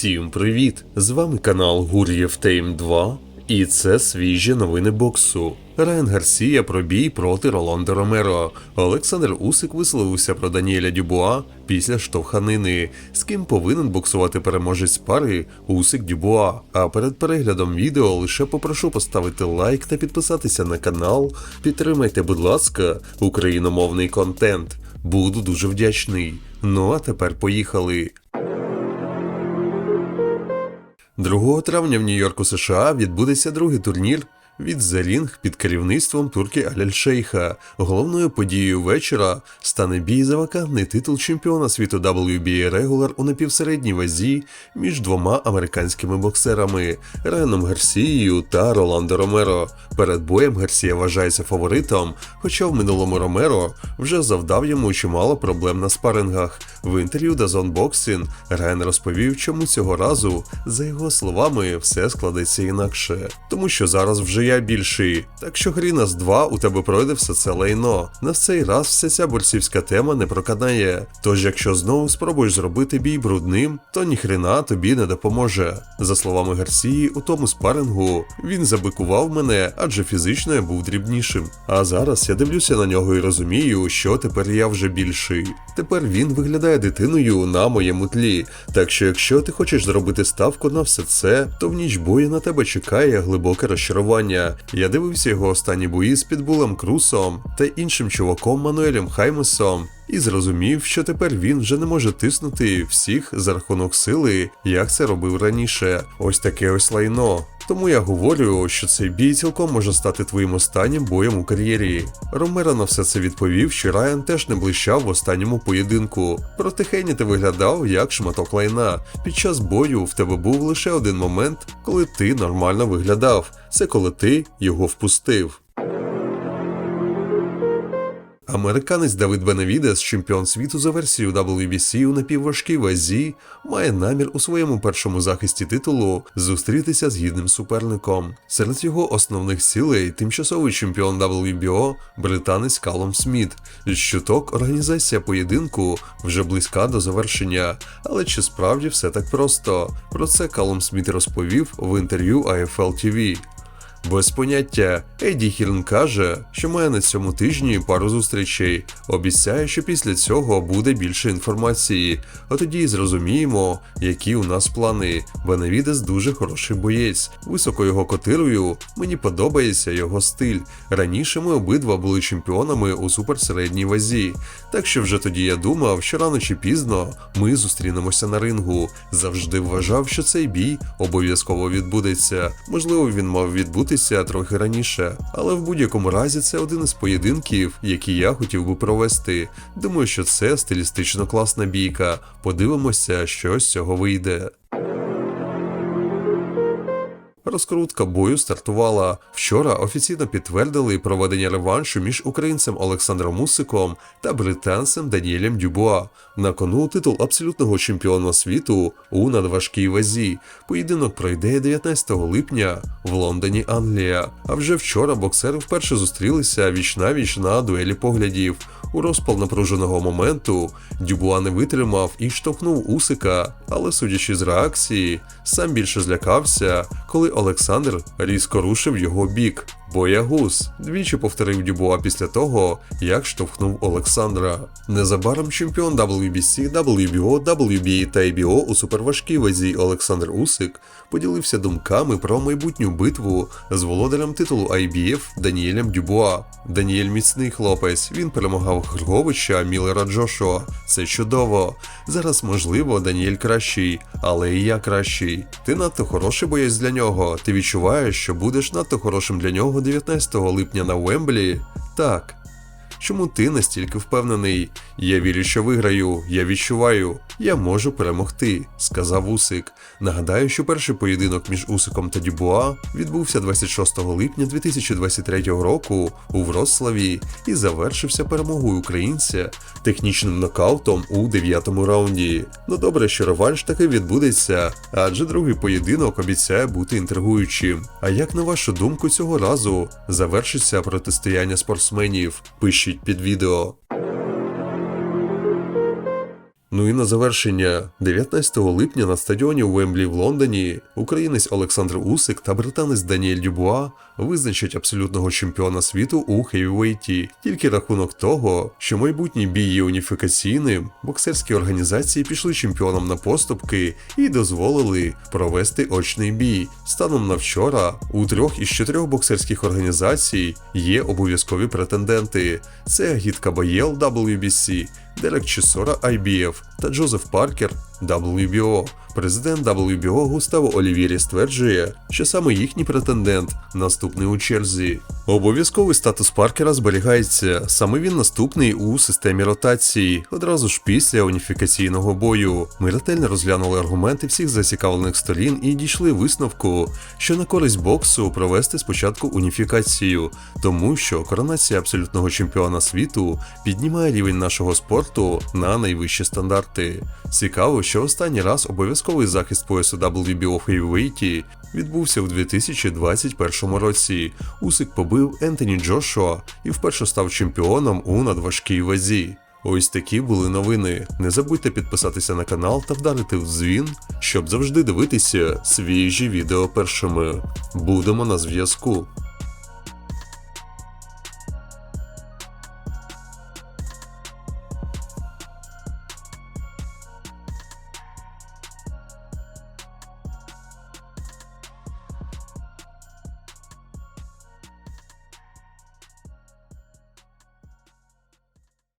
Всім привіт! З вами канал Гур'єв Тейм 2, і це свіжі новини боксу. Райан Гарсія про бій проти Роланда Ромеро. Олександр Усик висловився про Даніеля Дюбуа після штовханини. З ким повинен боксувати переможець пари Усик Дюбуа. А перед переглядом відео лише попрошу поставити лайк та підписатися на канал. Підтримайте, будь ласка, україномовний контент. Буду дуже вдячний. Ну а тепер поїхали. 2 травня в Нью-Йорку США відбудеться другий турнір від Ring під керівництвом турки Аляль-Шейха. Головною подією вечора стане бій за вакантний титул чемпіона світу WBA Regular у напівсередній вазі між двома американськими боксерами Реном Гарсією та Роландо Ромеро. Перед боєм Гарсія вважається фаворитом, хоча в минулому Ромеро вже завдав йому чимало проблем на спарингах. В інтерв'ю Dazon Boxing Рен розповів, чому цього разу, за його словами, все складеться інакше. Тому що зараз вже я більший. Так що хріна з два у тебе пройде все це лайно. На цей раз вся ця борцівська тема не проканає. Тож, якщо знову спробуєш зробити бій брудним, то ніхрена тобі не допоможе. За словами Гарсії, у тому спарингу він забикував мене, адже фізично я був дрібнішим. А зараз я дивлюся на нього і розумію, що тепер я вже більший. Тепер він виглядає дитиною на моєму тлі. Так що, якщо ти хочеш зробити ставку на все це, то в ніч бою на тебе чекає глибоке розчарування. Я дивився його останні бої з Підбулем Крусом та іншим чуваком Мануелем Хаймесом. І зрозумів, що тепер він вже не може тиснути всіх за рахунок сили, як це робив раніше. Ось таке ось лайно. Тому я говорю, що цей бій цілком може стати твоїм останнім боєм у кар'єрі. Ромеро на все це відповів, що Райан теж не блищав в останньому поєдинку. Проте Хейні ти виглядав як шматок лайна. Під час бою в тебе був лише один момент, коли ти нормально виглядав. Це коли ти його впустив. Американець Давид Беневідес, чемпіон світу за версією WBC у напівважкій вазі, має намір у своєму першому захисті титулу зустрітися з гідним суперником. Серед його основних цілей тимчасовий чемпіон WBO британець Калом Сміт. Щуток організація поєдинку вже близька до завершення. Але чи справді все так просто? Про це Калом Сміт розповів в інтерв'ю AFL TV. Без поняття, Еді Хірн каже, що має на цьому тижні пару зустрічей. Обіцяє, що після цього буде більше інформації, а тоді зрозуміємо, які у нас плани. Беневідес дуже хороший боєць. Високо його котирую, мені подобається його стиль. Раніше ми обидва були чемпіонами у суперсередній вазі. Так що вже тоді я думав, що рано чи пізно ми зустрінемося на рингу. Завжди вважав, що цей бій обов'язково відбудеться. Можливо, він мав відбутися трохи раніше, але в будь-якому разі це один із поєдинків, які я хотів би провести. Думаю, що це стилістично класна бійка. Подивимося, що з цього вийде. Розкрутка бою стартувала. Вчора офіційно підтвердили проведення реваншу між українцем Олександром Мусиком та британцем Даніелем Дюбуа. На кону титул абсолютного чемпіона світу у надважкій вазі. Поєдинок пройде 19 липня в Лондоні, Англія. А вже вчора боксери вперше зустрілися віч навіч на дуелі поглядів. У розпал напруженого моменту Дюбуа не витримав і штовхнув Усика, але судячи з реакції, сам більше злякався, коли Олександр різко рушив його бік. Боягуз двічі повторив Дюбуа після того, як штовхнув Олександра. Незабаром чемпіон WBC, WBO, WBA та IBO у суперважкій вазі Олександр Усик поділився думками про майбутню битву з володарем титулу IBF Даніелем Дюбуа. Даніель міцний хлопець. Він перемагав Грговича Мілера Джошуа. Це чудово. Зараз, можливо, Даніель кращий, але і я кращий. Ти надто хороший боєць для нього. Ти відчуваєш, що будеш надто хорошим для нього 19 липня на Уемблі? Так. Чому ти настільки впевнений? Я вірю, що виграю, я відчуваю, я можу перемогти, сказав Усик. Нагадаю, що перший поєдинок між Усиком та Дюбуа відбувся 26 липня 2023 року у Вроцлаві і завершився перемогою українця технічним нокаутом у дев'ятому раунді. Ну добре, що реванш таки відбудеться, адже другий поєдинок обіцяє бути інтригуючим. А як на вашу думку цього разу завершиться протистояння спортсменів? Пишіть під відео. Ну і на завершення, 19 липня на стадіоні Уемблі в Лондоні українець Олександр Усик та британець Даніель Дюбуа визначать абсолютного чемпіона світу у хевівейті. Тільки рахунок того, що майбутній бій є уніфікаційним, боксерські організації пішли чемпіоном на поступки і дозволили провести очний бій. Станом на вчора у трьох із чотирьох боксерських організацій є обов'язкові претенденти: це Гід Кабаєл WBC, Дерек Чесора IBF та Джозеф Паркер WBO. Президент WBO Густаво Олівєрі стверджує, що саме їхній претендент наступний у черзі. Обов'язковий статус Паркера зберігається, саме він наступний у системі ротації, одразу ж після уніфікаційного бою. Ми ретельно розглянули аргументи всіх зацікавлених сторін і дійшли висновку, що на користь боксу провести спочатку уніфікацію, тому що коронація абсолютного чемпіона світу піднімає рівень нашого спорту на найвищі стандарти. Цікаво, що останній раз обов'язковий захист поясу WBO в Heavyweight відбувся у 2021 році. Усик побив Ентоні Джошуа і вперше став чемпіоном у надважкій вазі. Ось такі були новини. Не забудьте підписатися на канал та вдарити в дзвін, щоб завжди дивитися свіжі відео першими. Будемо на зв'язку.